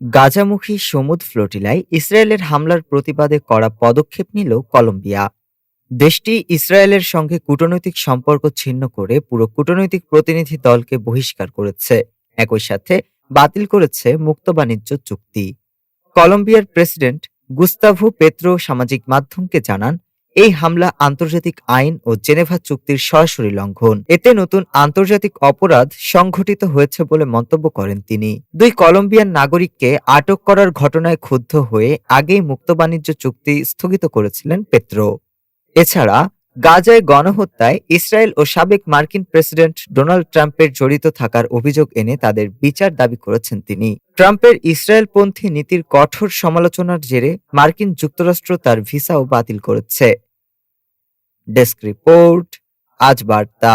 গাজামুখী সমুদ ফ্লোটিলায় ইসরায়েলের হামলার প্রতিবাদে করা পদক্ষেপ নিল কলম্বিয়া। দেশটি ইসরায়েলের সঙ্গে কূটনৈতিক সম্পর্ক ছিন্ন করে পুরো কূটনৈতিক প্রতিনিধি দলকে বহিষ্কার করেছে। একই সাথে বাতিল করেছে মুক্ত বাণিজ্য চুক্তি। কলম্বিয়ার প্রেসিডেন্ট গুস্তাভু পেত্রো সামাজিক মাধ্যমকে জানান এই হামলা আন্তর্জাতিক আইন ও জেনেভা চুক্তির সরাসরি লঙ্ঘন। এতে নতুন আন্তর্জাতিক অপরাধ সংঘটিত হয়েছে বলে মন্তব্য করেন তিনি। দুই কলম্বিয়ান নাগরিককে আটক করার ঘটনায় ক্ষুব্ধ হয়ে আগেই মুক্ত বাণিজ্য চুক্তি স্থগিত করেছিলেন পেত্রো। এছাড়া গাজায় গণহত্যায় ইসরায়েল ও সাবেক মার্কিন প্রেসিডেন্ট ডোনাল্ড ট্রাম্পের জড়িত থাকার অভিযোগ এনে তাদের বিচার দাবি করেছেন তিনি। ট্রাম্পের ইসরায়েলপন্থী নীতির কঠোর সমালোচনার জেরে মার্কিন যুক্তরাষ্ট্র তার ভিসাও বাতিল করেছে। ডেস্ক রিপোর্ট, আজ বার্তা।